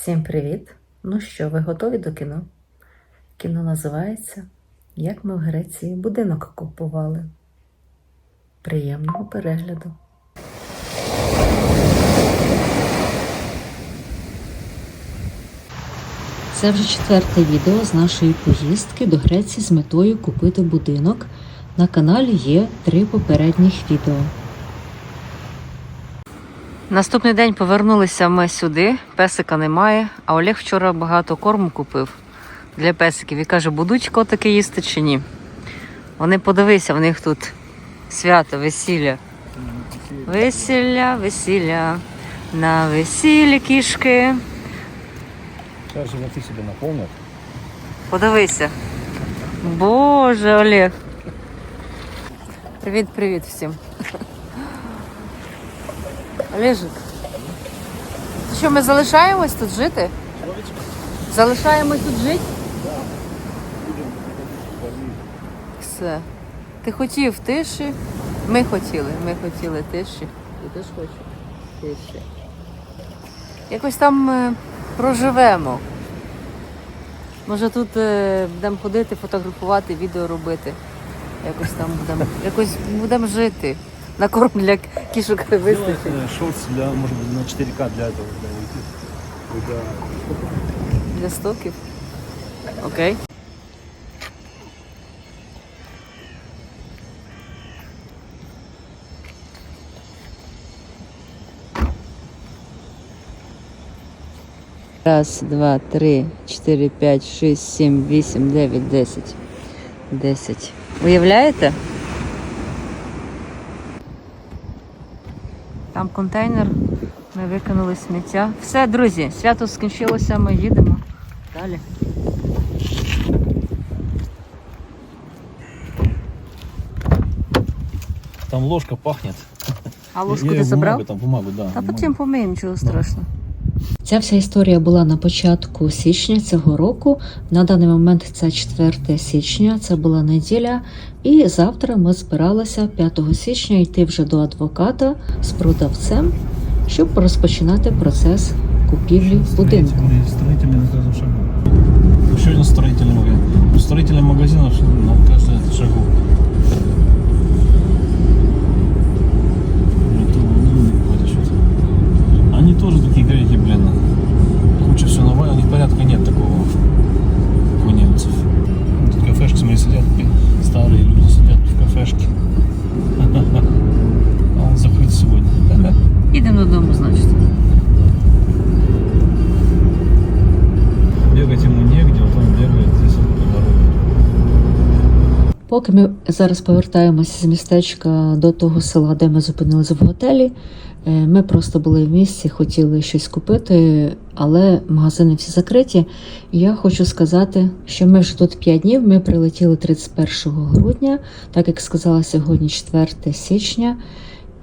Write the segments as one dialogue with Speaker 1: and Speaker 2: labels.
Speaker 1: Всім привіт! Ну що, ви готові до кіно? Кіно називається Як ми в Греції будинок купували. Приємного перегляду! Це вже четверте відео з нашої поїздки до Греції з метою купити будинок. На каналі є три попередніх відео. Наступний день повернулися ми сюди, песика немає, а Олег вчора багато корму купив для песиків і каже, будуть котики їсти чи ні. Вони подивися, в них тут свято, весілля. Весілля, весілля, на весіллі кішки.
Speaker 2: Сейчас животы себе наполнят.
Speaker 1: Подивися. Боже, Олег. Привіт, привіт всім. Олежик. Що, ми залишаємось тут жити? Залишаємось тут жити? Все. Ти хотів тиші, ми хотіли, ми хотіли тиші. І теж хочу тиші. Якось там е, проживемо. Може тут е, будемо ходити, фотографувати, відео робити. Якось там будемо, якось будемо жити. На корм для кішок
Speaker 2: Сделай
Speaker 1: вистачить.
Speaker 2: э, шортс для, может быть, на 4К для этого, для YouTube. Для...
Speaker 1: Для стоків. Окей. Раз, два, три, чотири, п'ять, шість, сім, вісім, дев'ять, десять. Десять. Уявляєте? Там контейнер. Ми викинули сміття. Все, друзі, свято скінчилося, ми їдемо далі.
Speaker 2: Там ложка пахнет.
Speaker 1: А ложку
Speaker 2: Я
Speaker 1: ти
Speaker 2: её бумагу, там бумагу, да.
Speaker 1: Та
Speaker 2: бумагу.
Speaker 1: потім помиємо, нічого страшного. Ця вся історія була на початку січня цього року. На даний момент це 4 січня, це була неділя. І завтра ми збиралися 5 січня йти вже до адвоката з продавцем, щоб розпочинати процес купівлі будинку.
Speaker 2: Строительный, строительный на каждом шагу. Еще один строительный магазин. У строительных магазинов на каждом шагу. Это унылый какой-то что-то. Они тоже такие греки, блин. Куча все новое, у них порядка нет такого, как у немцев. Тут кафешки, смотри, сидят, старые люди сидят в кафешке. А он закрыт сегодня.
Speaker 1: Їдемо додому, значить. Поки ми зараз повертаємося з містечка до того села, де ми зупинилися в готелі. е, Ми просто були в місті, хотіли щось купити, але магазини всі закриті. Я хочу сказати, що ми вже тут 5 днів. Ми прилетіли 31 грудня, так як сказала сьогодні 4 січня.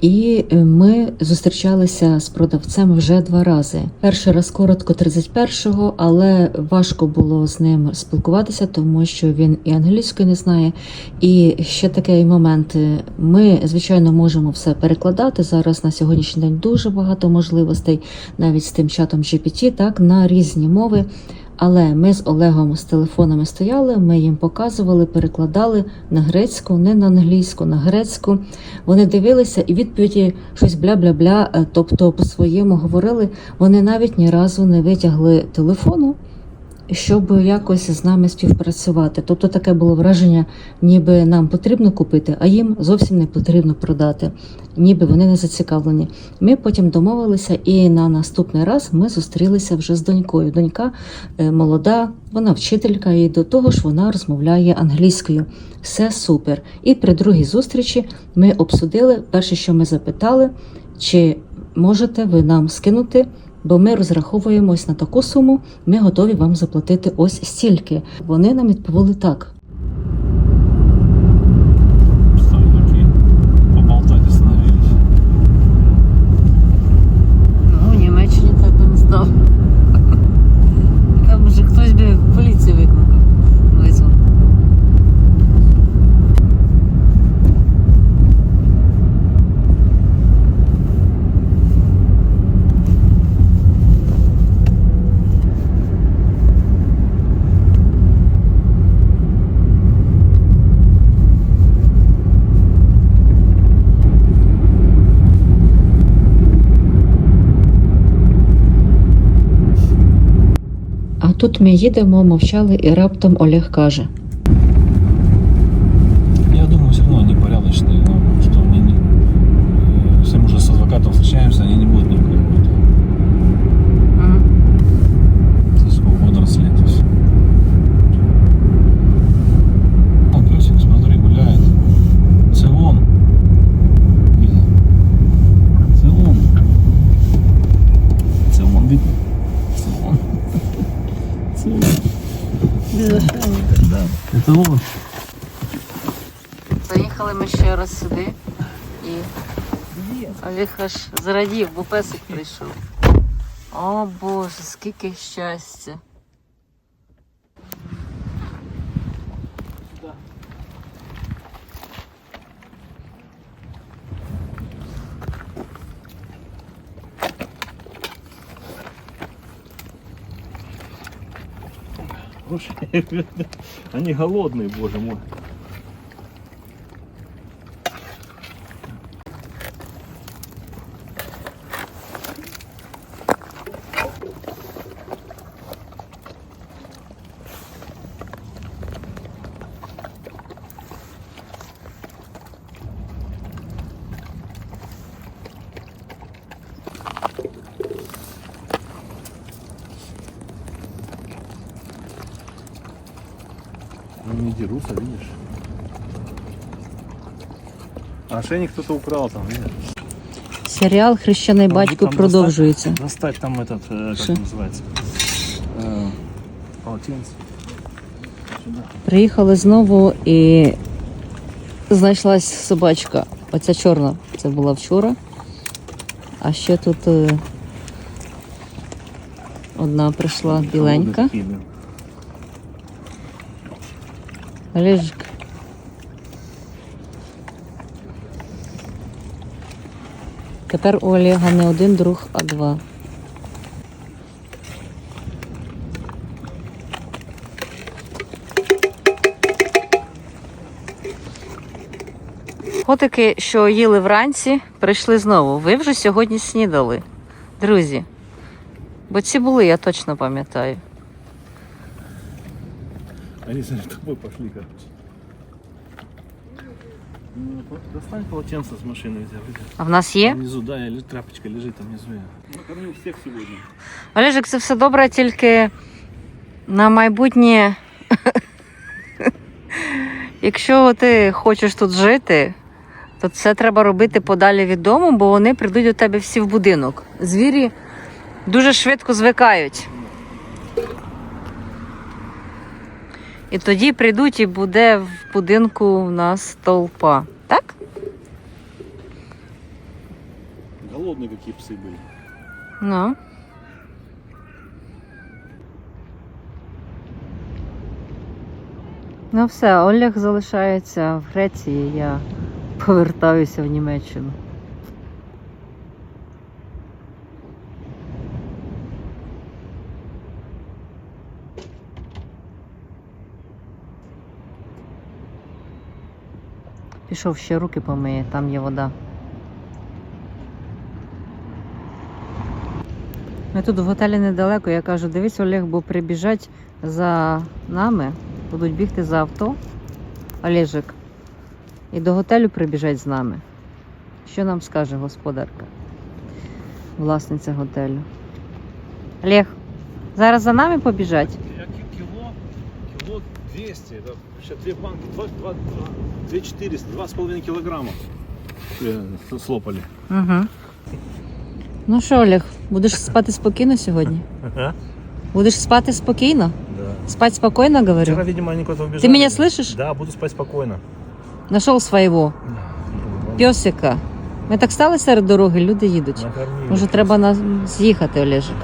Speaker 1: І е, ми зустрічалися з продавцем вже два рази. Перший раз коротко 31-го, але важко було з ним спілкуватися, тому що він і англійської не знає. І ще такий момент. е, Ми, звичайно, можемо все перекладати. Зараз на сьогоднішній день дуже багато можливостей, навіть з тим чатом GPT, так, на різні мови. Але ми з Олегом з телефонами стояли, ми їм показували, перекладали на грецьку, не на англійську, на грецьку. Вони дивилися і відповіді щось бля-бля-бля, е, тобто по-своєму говорили. Вони навіть ні разу не витягли телефону, щоб якось з нами співпрацювати. Тобто таке було враження, ніби нам потрібно купити, а їм зовсім не потрібно продати, ніби вони не зацікавлені. Ми потім домовилися, і на наступний раз ми зустрілися вже з донькою. Донька е, молода, вона вчителька, і до того ж вона розмовляє англійською. Все супер. І при другій зустрічі ми обсудили перше, що ми запитали, чи можете ви нам скинути. Бо ми розраховуємось на таку суму, ми готові вам заплатити ось стільки. Вони нам відповіли так.
Speaker 2: Что они такие? Поболтать остановились.
Speaker 1: Ну, в Німеччині так би не став. Там вже хтось би поліцію викликав. Визвав. Тут ми їдемо, мовчали, і раптом Олег каже:
Speaker 2: это.
Speaker 1: Заїхали ми ще раз сюди і Олег аж зрадів, бо песик прийшов. О Боже, скільки щастя.
Speaker 2: Они голодные, боже мой. Ну не дерутся, видишь? А ошейник кто-то украл там, видишь?
Speaker 1: Серіал Хрещений
Speaker 2: Ну,
Speaker 1: батько
Speaker 2: там
Speaker 1: продовжується.
Speaker 2: Достать там этот, э, как
Speaker 1: Что?
Speaker 2: он называется? Э, полотенце. Сюда.
Speaker 1: Приїхали знову і знайшлась собачка. Оця чорна. Це була вчора. А ще тут е, одна прийшла біленька.
Speaker 2: Голодные такие, блин.
Speaker 1: Тепер у Олега не один друг, а два. Котики, що їли вранці, прийшли знову. Ви вже сьогодні снідали, друзі. Бо ці були, я точно пам'ятаю.
Speaker 2: Они за тобой пошли, короче. Ну, Достань полотенце с машины взял.
Speaker 1: А в нас є?
Speaker 2: Внизу, да, я, тряпочка лежит там внизу. Я. Накормил всех сегодня.
Speaker 1: Олежик, це все добре, тільки на майбутнє. Якщо ти хочеш тут жити, то це треба робити подалі від дому, бо вони прийдуть до тебе всі в будинок. Звірі дуже швидко звикають. І тоді прийдуть і буде в будинку у нас толпа. Так?
Speaker 2: Голодные какие псы были.
Speaker 1: Ну. Ну все, Олег залишається в Греції, я повертаюся в Німеччину. Пішов ще руки помиє, там є вода. Ми тут в готелі недалеко. Я кажу, дивись, Олег, бо прибіжать за нами, будуть бігти за авто. Олежик. І до готелю прибіжать з нами. Що нам скаже господарка? Власниця готелю. Олег, зараз за нами побіжать?
Speaker 2: 200, это сейчас две банки, 2, 2, 2 400, 2,5 килограмма э, слопали.
Speaker 1: Угу. Ну що, Олег, будеш спати спокійно сьогодні?
Speaker 2: Ага.
Speaker 1: Будеш спати спокійно?
Speaker 2: Да.
Speaker 1: Спать спокойно, говорю?
Speaker 2: Вчера, видимо, они куда-то убежали.
Speaker 1: Ты меня слышишь?
Speaker 2: Да, буду спать спокойно.
Speaker 1: Нашов свого пьосика. Ми так стали серед дороги, люди їдуть.
Speaker 2: Накормили.
Speaker 1: Може, треба на... з'їхати, Олежик.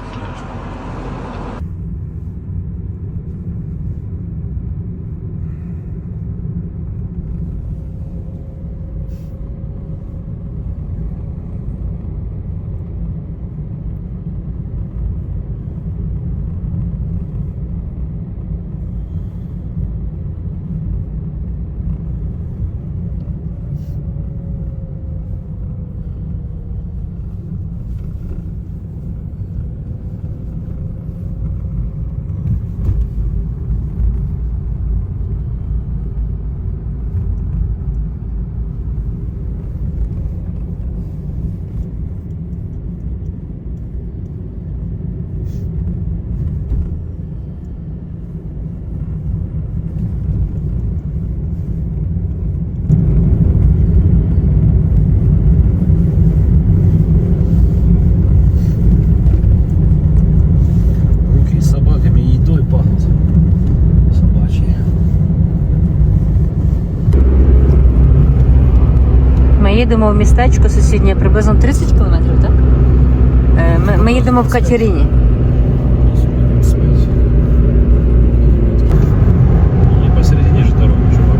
Speaker 1: Їдемо в містечко сусіднє приблизно 30 кілометрів, так? Е, Ми, ми їдемо в Катерині.
Speaker 2: И посередине же дорога, чувак.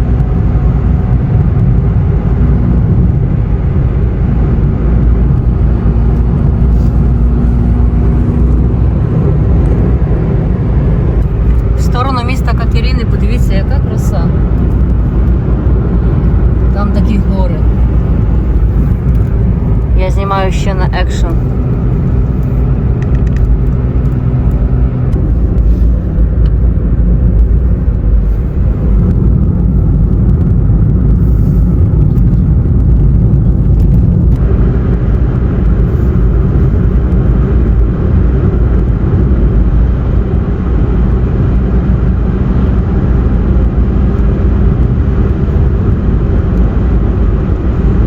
Speaker 1: В сторону міста Катерини, подивіться, яка краса. Там такі гори. Я знімаю ще на екшн.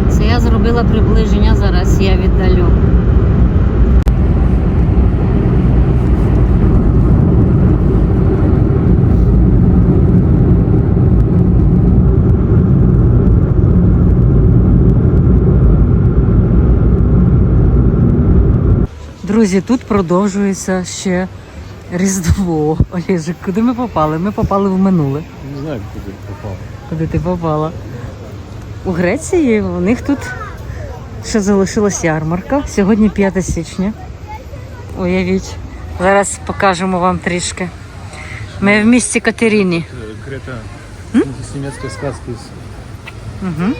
Speaker 1: Це я зробила приближення, зараз я віддалю. Друзі, тут продовжується ще Різдво. Олежик, куди ми попали? Ми попали в минуле.
Speaker 2: Не знаю, куда ты попал.
Speaker 1: Куди ти попала? У Греції у них тут ще залишилась ярмарка. Сьогодні 5 січня. Уявіть. Зараз покажемо вам трішки. Ми в місті Катерині.
Speaker 2: Грета, с немецкой сказки.
Speaker 1: Угу.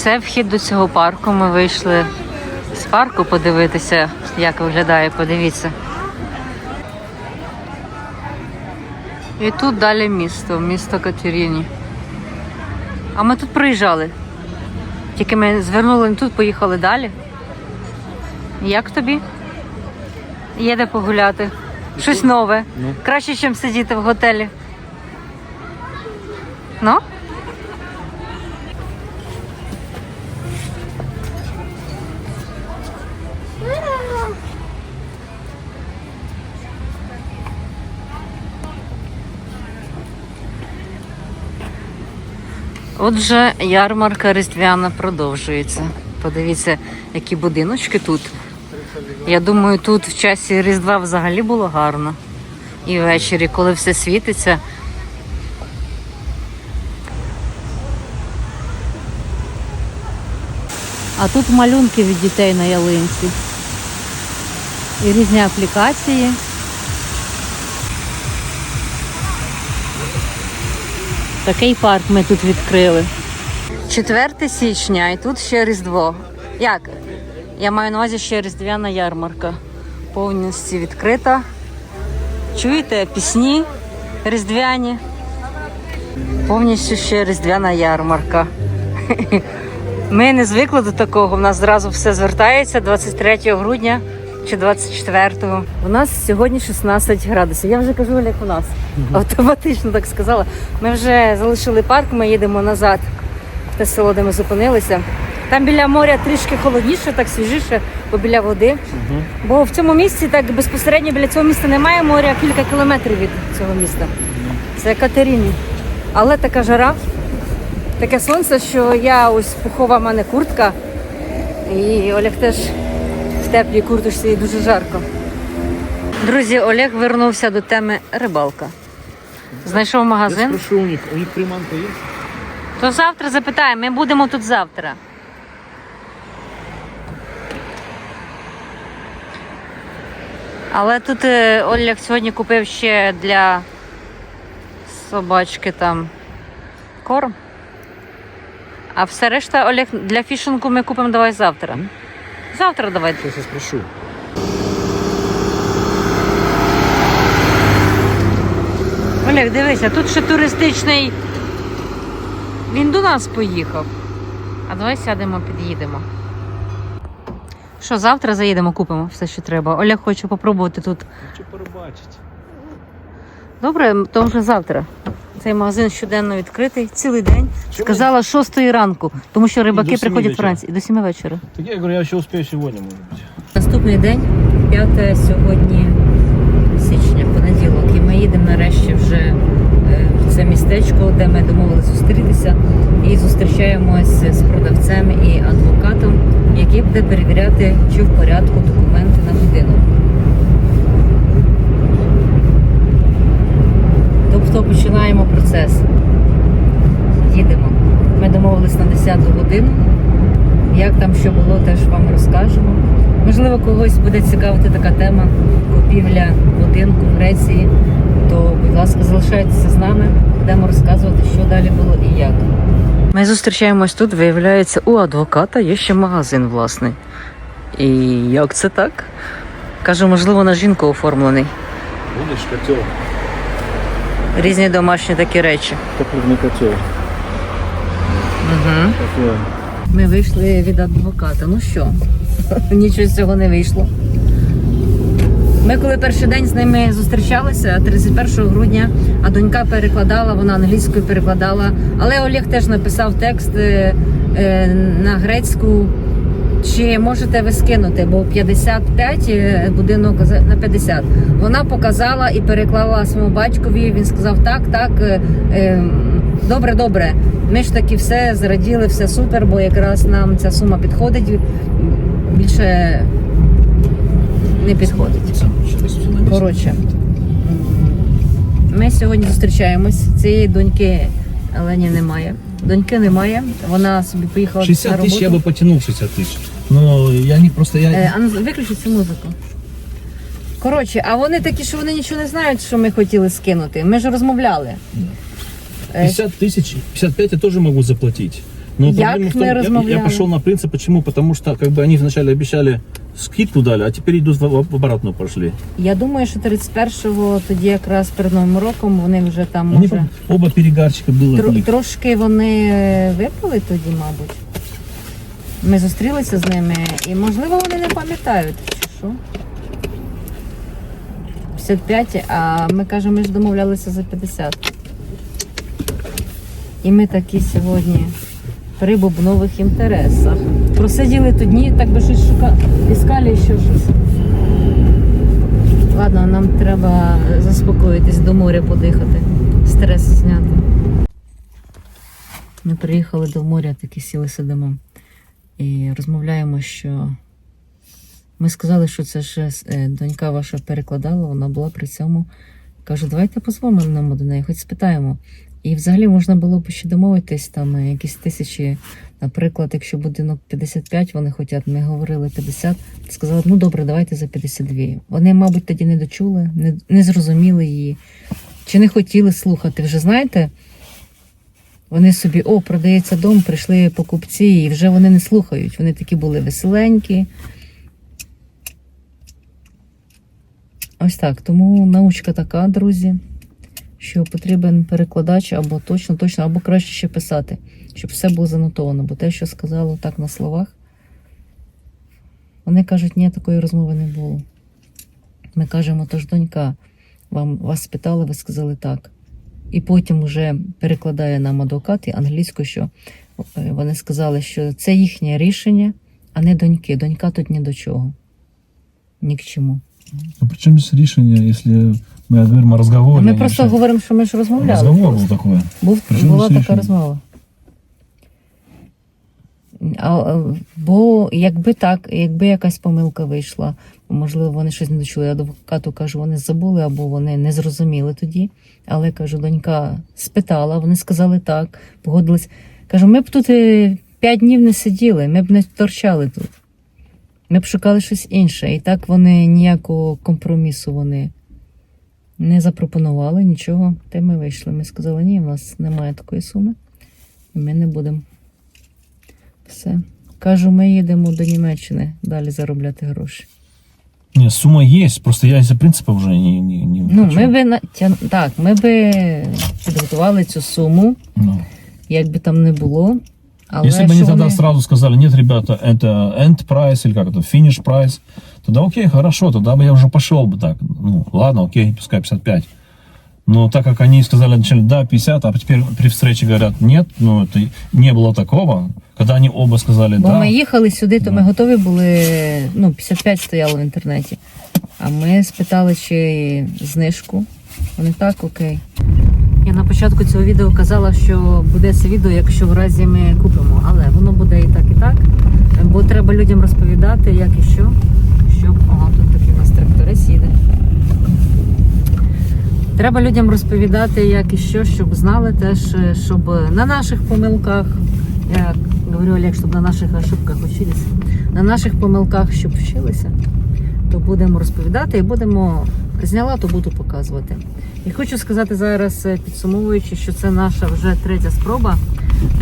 Speaker 1: Це вхід до цього парку. Ми вийшли з парку подивитися, як виглядає. Подивіться. І тут далі місто, місто Катерині. А ми тут проїжджали. Тільки ми звернули не тут, поїхали далі. Як тобі? Є де погуляти. Щось нове.
Speaker 2: Ну.
Speaker 1: Краще, ніж сидіти в готелі. Ну? Отже, ярмарка різдвяна продовжується. Подивіться, які будиночки тут. Я думаю, тут в часі Різдва взагалі було гарно. І ввечері, коли все світиться. А тут малюнки від дітей на ялинці. І різні аплікації. Такий парк ми тут відкрили. 4 січня і тут ще Різдво. Як? Я маю на увазі ще Різдвяна ярмарка. Повністю відкрита. Чуєте пісні різдвяні? Повністю ще Різдвяна ярмарка. Ми не звикли до такого. У нас зразу все звертається 23 грудня чи 24-го. У нас сьогодні 16 градусів. Я вже кажу, як у нас. Автоматично так сказала. Ми вже залишили парк, ми їдемо назад в те село, де ми зупинилися. Там біля моря трішки холодніше, так свіжіше, бо біля води. Бо в цьому місці так безпосередньо біля цього міста немає моря, а кілька кілометрів від цього міста. Це Катерині. Але така жара, таке сонце, що я ось пухова в мене куртка. І Олег теж теплій курточці і дуже жарко. Друзі, Олег вернувся до теми рибалка. Знайшов
Speaker 2: Я
Speaker 1: магазин.
Speaker 2: спрошу у них, у них приманка есть?
Speaker 1: То завтра запитаємо, ми будемо тут завтра. Але тут е, Олег сьогодні купив ще для собачки там корм. А все решта, Олег, для фішингу ми купимо давай завтра. Завтра давай.
Speaker 2: Сейчас я спрошу.
Speaker 1: Олег, дивися, тут ще туристичний. Він до нас поїхав. А давай сядемо, під'їдемо. Що, завтра заїдемо, купимо все, що треба. Олег хоче попробувати тут.
Speaker 2: Хочу порыбачить.
Speaker 1: Добре, то вже завтра. Цей магазин щоденно відкритий, цілий день. Сказала з 6 ранку, тому що рибаки приходять
Speaker 2: вечора.
Speaker 1: вранці і до 7 вечора.
Speaker 2: Так я говорю, я еще успею сегодня, может быть.
Speaker 1: Наступний день, 5 сьогодні січня, понеділок, і ми їдемо нарешті вже е, в це містечко, де ми домовилися зустрітися, і зустрічаємось з продавцем і адвокатом, який буде перевіряти, чи в порядку документи на будинок. Тобто починаємо процес. Їдемо. Ми домовились на 10 годину. Як там що було, теж вам розкажемо. Можливо, когось буде цікавити така тема купівля будинку в Греції. То, будь ласка, залишайтеся з нами, будемо розказувати, що далі було і як. Ми зустрічаємось тут, виявляється, у адвоката є ще магазин власний. І як це так? Кажу, можливо, на жінку оформлений.
Speaker 2: Видишь, котел.
Speaker 1: Різні домашні такі речі. Угу.
Speaker 2: Такое.
Speaker 1: Ми вийшли від адвоката. Ну що, нічого з цього не вийшло. Ми коли перший день з ними зустрічалися 31 грудня, а донька перекладала, вона англійською перекладала. Але Олег теж написав текст е, е, на грецьку. Чи можете ви скинути? Бо 55 е, будинок за- на 50. Вона показала і переклала своєму батькові. Він сказав: так, так, е, е, добре, добре. Ми ж таки все зраділи, все супер, бо якраз нам ця сума підходить. Більше не підходить.
Speaker 2: Сейчас всё на месте.
Speaker 1: Коротше, м, ми сьогодні зустрічаємось. Цієї доньки Лені немає. Доньки немає. Вона собі поїхала на
Speaker 2: 60
Speaker 1: роботу.
Speaker 2: тысяч я бы потянул 60 тысяч. Но я не просто я.
Speaker 1: Е, а ну, виключи цю музику. Коротше, а вони такі, що вони нічого не знають, що ми хотіли скинути. Ми ж розмовляли. Е,
Speaker 2: 50 тысяч, 55 я тоже могу заплатить. Но
Speaker 1: Як
Speaker 2: проблема в том,
Speaker 1: мы
Speaker 2: я, я
Speaker 1: размовляли?
Speaker 2: пошел на принцип, почему? Потому что как бы они вначале обещали скидку дали, а теперь идут в, в обратную пошли.
Speaker 1: Я думаю, що 31-го тоді якраз перед Новим роком вони вже там
Speaker 2: Они
Speaker 1: може.
Speaker 2: оба перегарчика было.
Speaker 1: Тро-
Speaker 2: были.
Speaker 1: трошки вони е, випили тоді, мабуть. Ми зустрілися з ними, і можливо вони не пам'ятають, що. 55, а ми кажемо, ми ж домовлялися за 50. І ми такі сьогодні при бубнових інтересах. Просиділи тут дні, так би щось шукали, іскали ще щось. Ладно, нам треба заспокоїтись, до моря подихати, стрес зняти. Ми приїхали до моря, такі сіли сидимо і розмовляємо, що ми сказали, що це ж е, донька ваша перекладала, вона була при цьому. Кажу, давайте позвонимо до неї, хоч спитаємо. І взагалі можна було б ще домовитись там е, якісь тисячі, наприклад, якщо будинок 55, вони хочуть, ми говорили 50, сказали, ну добре, давайте за 52. Вони, мабуть, тоді не дочули, не, не зрозуміли її, чи не хотіли слухати. Вже знаєте, вони собі, о, продається дом, прийшли покупці, і вже вони не слухають. Вони такі були веселенькі. Ось так. Тому научка така, друзі, що потрібен перекладач або точно, точно, або краще ще писати, щоб все було занотовано. Бо те, що сказало так на словах, вони кажуть, ні, такої розмови не було. Ми кажемо, тож донька, вам вас спитали, ви сказали так. І потім вже перекладає нам адвокат і англійською, що е, вони сказали, що це їхнє рішення, а не доньки. Донька тут ні до чого. Ні к чому.
Speaker 2: Ну, причем здесь решение, если мы говорим о разговоре.
Speaker 1: Ми просто
Speaker 2: решении.
Speaker 1: говоримо, що ми ж розмовляли.
Speaker 2: Разговор
Speaker 1: просто.
Speaker 2: был такой.
Speaker 1: Був, була
Speaker 2: це
Speaker 1: така
Speaker 2: рішення?
Speaker 1: розмова. А, а, бо якби так, якби якась помилка вийшла, можливо, вони щось не дочули. Адвокату кажу, вони забули або вони не зрозуміли тоді. Але кажу, донька спитала, вони сказали так, погодились. Кажу, ми б тут е, п'ять днів не сиділи, ми б не торчали тут. Ми б шукали щось інше. І так вони ніякого компромісу вони не запропонували нічого. Та ми вийшли. Ми сказали, ні, в нас немає такої суми, і ми не будемо. Все. Кажу, ми їдемо до Німеччини далі заробляти гроші.
Speaker 2: Нет, сумма есть, просто я из-за принципа уже не, не, не
Speaker 1: Ну,
Speaker 2: хочу.
Speaker 1: ми би на- тя- так, ми би підготували цю суму,
Speaker 2: Ну.
Speaker 1: як би там не було. Але
Speaker 2: Если бы они
Speaker 1: що
Speaker 2: тогда
Speaker 1: вони-
Speaker 2: сразу сказали, нет, ребята, это end price или как это, finish price, тогда окей, хорошо, тогда бы я уже пошел бы так. Ну, ладно, окей, пускай 55. Но так как они сказали вначале да, 50, а теперь при встрече говорят нет, ну это не было такого. Когда они оба сказали
Speaker 3: Бо
Speaker 2: да,
Speaker 3: ми їхали сюди, то ми готові були. Ну, 55 стояло в інтернеті. А ми спитали, чи знижку. Вони так, окей.
Speaker 1: Я на початку цього відео казала, що буде це відео, якщо в разі ми купимо, але воно буде і так, і так. Бо треба людям розповідати, як і що. Щоб ага, тут такий у нас тракторець їде. Треба людям розповідати, як і що, щоб знали теж, е, щоб на наших помилках, я говорю Олег, щоб на наших ошибках вчилися, на наших помилках, щоб вчилися, то будемо розповідати і будемо зняла, то буду показувати. І хочу сказати зараз, е, підсумовуючи, що це наша вже третя спроба.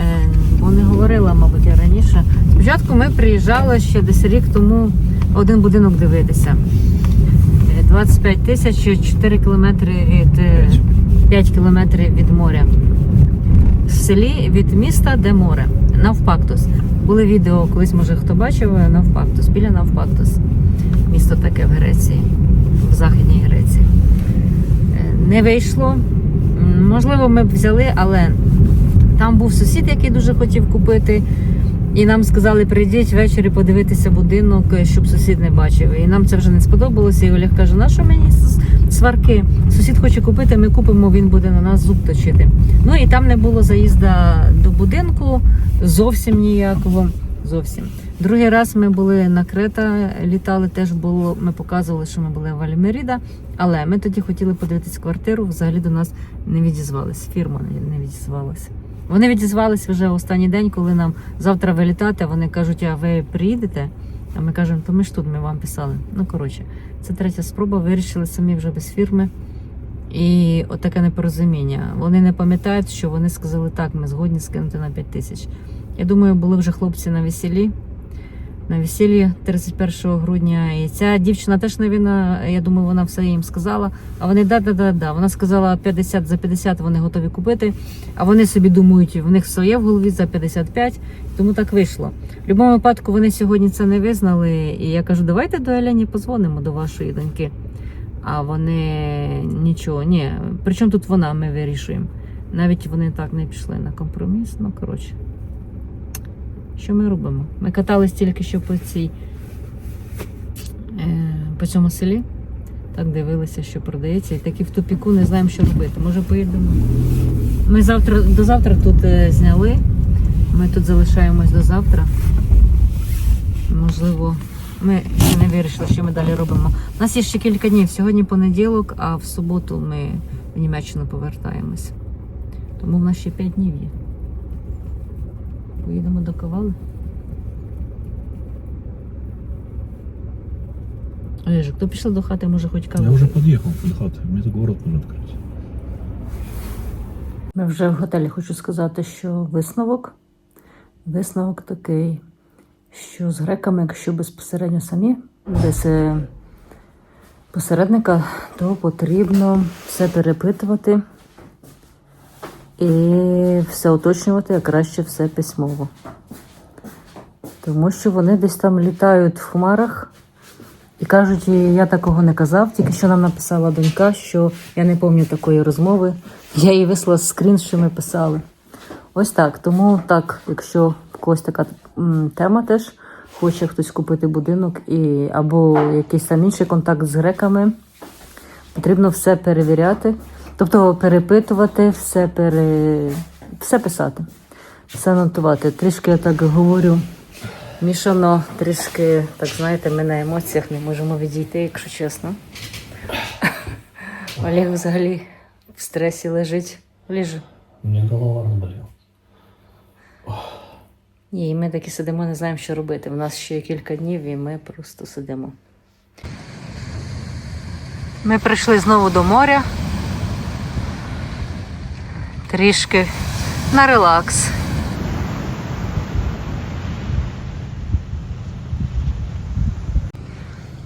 Speaker 1: Е, Бо не говорила, мабуть, я раніше. Спочатку ми приїжджали ще десь рік тому один будинок дивитися. Е, 25 тисяч 4 кілометри від е, 5 кілометрів від моря. В селі від міста, де море. Навпактус. Були відео, колись, може, хто бачив, е, Навпактус, біля Навпактус. Місто таке в Греції, в Західній Греції. Е, Не вийшло. Можливо, ми б взяли, але там був сусід, який дуже хотів купити. І нам сказали, прийдіть ввечері подивитися будинок, е, щоб сусід не бачив. І нам це вже не сподобалося. І Олег каже, на що мені сварки? Сусід хоче купити, ми купимо, він буде на нас зуб точити. Ну і там не було заїзда до будинку зовсім ніякого. Зовсім. Другий раз ми були на Крета, літали, теж було. Ми показували, що ми були в Альмеріда, але ми тоді хотіли подивитись квартиру. Взагалі до нас не відізвались. Фірма не відізвалася. Вони відізвалися вже останній день, коли нам завтра вилітати. Вони кажуть, а ви приїдете? А ми кажемо, то ми ж тут, ми вам писали. Ну коротше, це третя спроба. Вирішили самі вже без фірми. І отаке непорозуміння. Вони не пам'ятають, що вони сказали так, ми згодні скинути на 5 тисяч. Я думаю, були вже хлопці на весіллі. На весіллі 31 грудня. І ця дівчина теж не винна. Я думаю, вона все їм сказала. А вони да-да-да-да. Вона сказала 50 за 50 вони готові купити. А вони собі думають, в них своє в голові за 55, тому так вийшло. В будь-якому випадку вони сьогодні це не визнали. І я кажу, давайте до Елені позвонимо до вашої доньки. А вони нічого, ні. Причому тут вона, ми вирішуємо. Навіть вони так не пішли на компроміс. Ну, коротше. Що ми робимо? Ми катались тільки що по цій е, по цьому селі. Так дивилися, що продається. І таки в тупіку не знаємо, що робити. Може, поїдемо. Ми завтра до завтра тут е, зняли. Ми тут залишаємось до завтра. Можливо, ми ще не вирішили, що ми далі робимо. У нас є ще кілька днів. Сьогодні понеділок, а в суботу ми в Німеччину повертаємось. Тому в нас ще 5 днів є. Поїдемо до Ковали. Олежик, то пішли до хати, може хоч каву.
Speaker 2: я уже подъехал под хаты, мне только ворот нужно открыть.
Speaker 1: Ми вже в готелі хочу сказати, що висновок. Висновок такий, що з греками, якщо безпосередньо самі без е, посередника, то потрібно все перепитувати і все уточнювати, а краще все письмово. Тому що вони десь там літають в хмарах і кажуть, я такого не казав, тільки що нам написала донька, що я не пам'ятаю такої розмови. Я їй вислала скрін, що ми писали. Ось так. Тому так, якщо в когось така тема теж хоче хтось купити будинок і, або якийсь там інший контакт з греками, потрібно все перевіряти, тобто перепитувати, все, пере... все писати, все нотувати. Трішки я так говорю. Мішано трішки, так знаєте, ми на емоціях не можемо відійти, якщо чесно. Олег взагалі в стресі лежить. Лежи.
Speaker 2: У меня голова разболела.
Speaker 1: Ні, і ми таки сидимо, не знаємо, що робити. У нас ще кілька днів, і ми просто сидимо. Ми прийшли знову до моря. Трішки на релакс.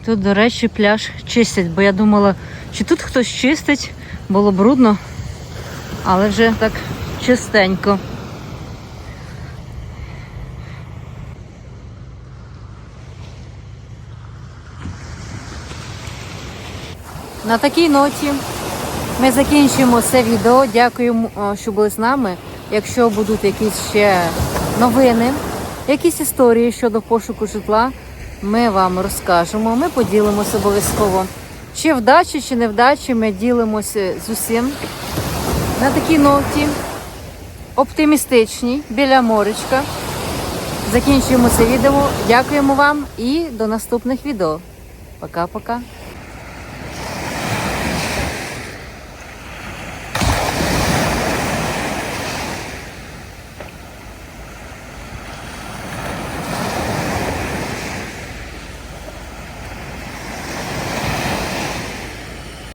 Speaker 1: Тут, до речі, пляж чистять, бо я думала, чи тут хтось чистить, було брудно, але вже так чистенько. На такій ноті Ми закінчуємо це відео. Дякуємо, е, що були з нами. Якщо будуть якісь ще новини, якісь історії щодо пошуку житла, ми вам розкажемо. Ми поділимося обов'язково. Чи вдачі, чи невдачі, ми ділимося з усім. На такій ноті оптимістичній, біля моречка. Закінчуємо це відео. Дякуємо вам і до наступних відео. Пока-пока.